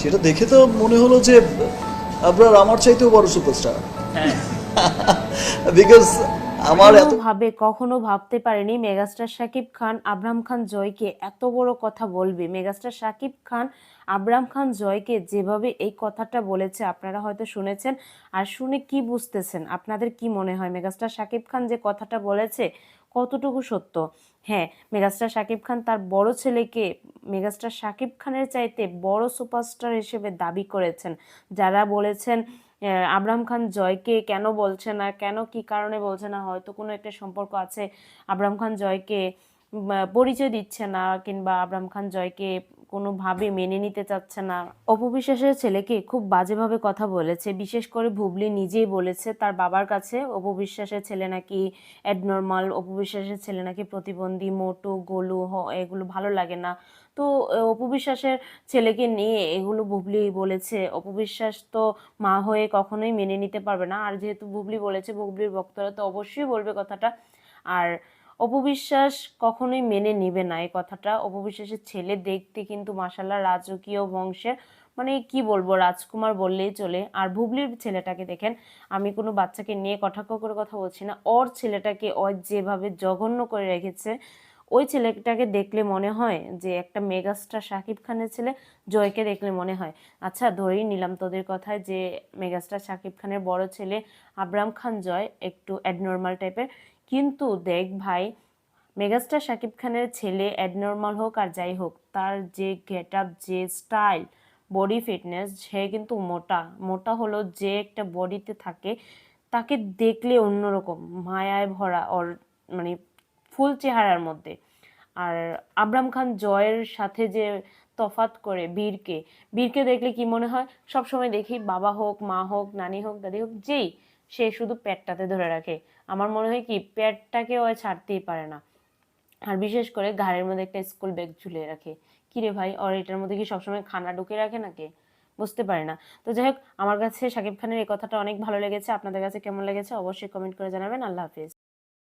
সেটা দেখে তো মনে হলো যে আপনার আমার চাইতেও বড় সুপারস্টার বিকজ আমার এত ভাবে কখনো ভাবতে পারেনি মেগাস্টার শাকিব খান, আবরাম খান জয়কে এত বড় কথা বলবে। মেগাস্টার শাকিব খান, আবরাম খান জয়কে যেভাবে এই কথাটা বলেছে, আপনারা হয়তো শুনেছেন। আর শুনে কি বুঝতেছেন? আপনাদের কি মনে হয়? মেগাস্টার শাকিব খান যে কথাটা বলেছে কতটুকু সত্য? হ্যাঁ মেগাস্টার শাকিব খান তার বড় ছেলেকে মেগাস্টার শাকিব খানের চাইতে বড় সুপারস্টার হিসেবে দাবি করেছেন। যারা বলেছেন আব্রাহাম খান জয়কে কেন বলছে না, কেন কি কারণে বলছে না, হয়তো কোনো একটা সম্পর্ক আছে আব্রাহাম খান জয়কে পরিচয় দিচ্ছে না, কিংবা আব্রাহাম খান জয়কে কোনোভাবে মেনে নিতে চাচ্ছে না। অপবিশ্বাসের ছেলেকে খুব বাজেভাবে কথা বলেছে। বিশেষ করে ভুবলি নিজেই বলেছে, তার বাবার কাছে অপবিশ্বাসের ছেলে নাকি অ্যাডনর্মাল অপবিশ্বাসের ছেলে নাকি প্রতিবন্ধী, মোটো, গোলু, হ- এগুলো ভালো লাগে না। তো অপবিশ্বাসের ছেলেকে নিয়ে এগুলো বুবলি বলেছে। অপবিশ্বাস তো মা হয়ে কখনোই মেনে নিতে পারবে না। আর যেহেতু বুবলি বলেছে বুবলির ভক্তরা তো অবশ্যই বলবে কথাটা। আর অপবিশ্বাস কখনোই মেনে নেবে না। এই কথাটা অপবিশ্বাসের ছেলে দেখতে কিন্তু মাসাল্লাহ রাজকীয় বংশের মানে কি বলব, রাজকুমার বললেই চলে। আর বুবলির ছেলেটাকে দেখেন, আমি কোনো বাচ্চাকে নিয়ে কটাক্ষ করে কথা বলছি না। ওর ছেলেটাকে ও যেভাবে জঘন্য করে রেখেছে, ওই ছেলেটাকে দেখলে মনে হয় যে একটা মেগাস্টার শাকিব খানের ছেলে, জয়কে দেখলে মনে হয় আচ্ছা ধরেই নিলাম তোদের কথায় যে মেগাস্টার শাকিব খানের বড় ছেলে আবরাম খান জয় একটু অ্যাডনর্মাল টাইপের কিন্তু দেখ ভাই, মেগাস্টার শাকিব খানের ছেলে অ্যাডনর্মাল হোক আর যাই হোক, তার যে গেট আপ যে স্টাইল বডি ফিটনেস সে কিন্তু মোটা। মোটা হলো যে একটা বডিতে থাকে, তাকে দেখলে অন্যরকম, মায়ায় ভরা ওর মানে ফুল চেহারার মধ্যে। আর আবরাম খান জয়ের সাথে যে তফাত করে বীরকে বীরকে দেখলে কি মনে হয়? সব সময় দেখি বাবা হোক, মা হোক, নানি হোক, দাদি হোক, যেই সে শুধু পেটটাতে ধরে রাখে। আমার মনে হয় কি, পেটটাকে ও ছাড়তেই পারে না। আর বিশেষ করে ঘাড়ের মধ্যে একটা স্কুল ব্যাগ ঝুলিয়ে রাখে। কিরে ভাই, ওর এটার মধ্যে কি সবসময় খানা ঢুকে রাখে নাকি? বুঝতে পারে না। তো যাই হোক, আমার কাছে সাকিব খানের এই কথাটা অনেক ভালো লেগেছে। আপনাদের কাছে কেমন লেগেছে অবশ্যই কমেন্ট করে জানাবেন। আল্লাহ হাফিজ।